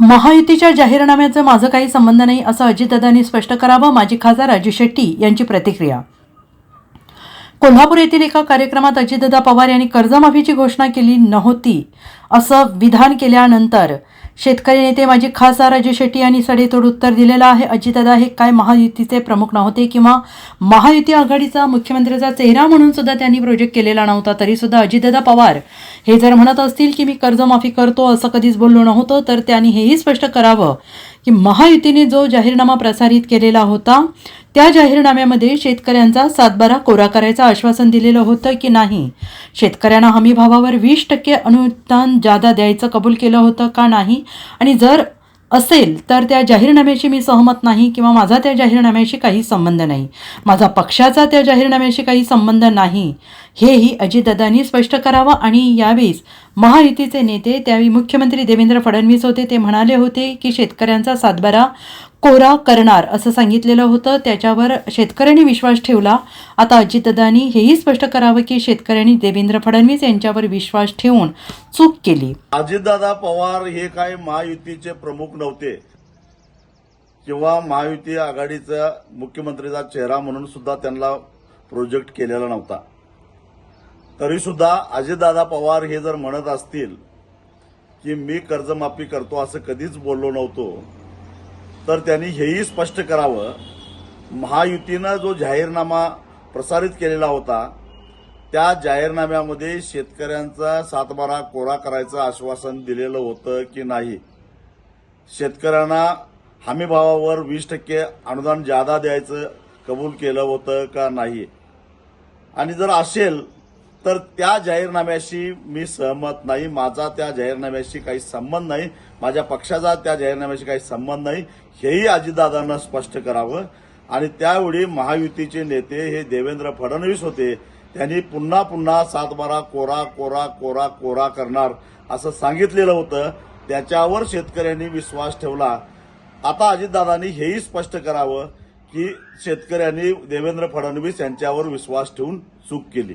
महायुतीच्या जाहीरनाम्याचं माझं काही संबंध नाही असं अजितदादांनी स्पष्ट करावं माजी खासदार राजू शेट्टी यांची प्रतिक्रिया. कोल्हापूर येथील एका कार्यक्रमात अजितदादा पवार यांनी कर्जमाफीची घोषणा केली नव्हती असं विधान केल्यानंतर शेतकरी नेते माजी खासदार राजू शेट्टी यांनी सडेतोड उत्तर दिलेलं आहे. अजितदादा हे काय महायुतीचे प्रमुख नव्हते किंवा महायुती आघाडीचा मुख्यमंत्र्याचा चेहरा म्हणून सुद्धा त्यांनी प्रोजेक्ट केलेला नव्हता तरी सुद्धा अजितदादा पवार हे जर म्हणत असतील की मी कर्जमाफी करतो असं कधीच बोललो नव्हतो तर त्यांनी हेही स्पष्ट करावं. की महायुतीने जो जाहीरनामा प्रसारित केलेला होता त्या जाहीरनाम्यामध्ये शेतकऱ्यांचा सातबारा कोरा करायचं आश्वासन दिलेलं होतं की नाही? शेतकऱ्यांना हमी भावावर वीस टक्के अनुदान जादा द्यायचं कबूल केलं होतं का नाही? आणि जर असेल तर त्या जाहीरनाम्याशी मी सहमत नाही किंवा माझा त्या जाहीरनाम्याशी काही संबंध नाही. माझा पक्षाचा त्या जाहीरनाम्याशी काही संबंध नाही. हेही अजितदादांनी स्पष्ट करावं आणि यावेळेस महायुतीचे नेते त्यावेळी मुख्यमंत्री देवेंद्र फडणवीस होते ते म्हणाले होते की शेतकऱ्यांचा सातबारा कोरा करणार असं सांगितलेलं होतं. त्याच्यावर शेतकऱ्यांनी विश्वास ठेवला. आता अजितदादांनी हेही स्पष्ट करावं की शेतकऱ्यांनी देवेंद्र फडणवीस यांच्यावर विश्वास ठेवून चूक केली. अजितदादा पवार हे काय महायुतीचे प्रमुख नव्हते. किंवा महायुती आघाडीचा मुख्यमंत्रीचा चेहरा म्हणून सुद्धा त्यांना प्रोजेक्ट केलेला नव्हता. तरी सुद्धा अजितदादा पवार हे जर म्हणत असतील की मी कर्जमाफी करतो असं कधीच बोललो नव्हतो तर त्यांनी हेही स्पष्ट करावं. महायुतीनं जो जाहीरनामा प्रसारित केलेला होता त्या जाहीरनाम्यामध्ये शेतकऱ्यांचा सातबारा कोरा करायचं आश्वासन दिलेलं होतं की नाही? शेतकऱ्यांना हमीभावावर वीस टक्के अनुदान जादा द्यायचं कबूल केलं होतं का नाही? आणि जर असेल तर त्या जाहीरनाम्याशी मी सहमत नाही. माझा त्या जाहीरनाम्याशी काही संबंध नाही. माझ्या पक्षाचा त्या जाहीरनाम्याशी काही संबंध नाही. हेही अजितदादांना स्पष्ट करावं. आणि त्यावेळी महायुतीचे नेते हे देवेंद्र फडणवीस होते. त्यांनी पुन्हा पुन्हा सातबारा कोरा कोरा कोरा कोरा करणार असं सांगितलेलं होतं. त्याच्यावर शेतकऱ्यांनी विश्वास ठेवला. आता अजितदादांनी हेही स्पष्ट करावं की शेतकऱ्यांनी देवेंद्र फडणवीस यांच्यावर विश्वास ठेवून चूक केली.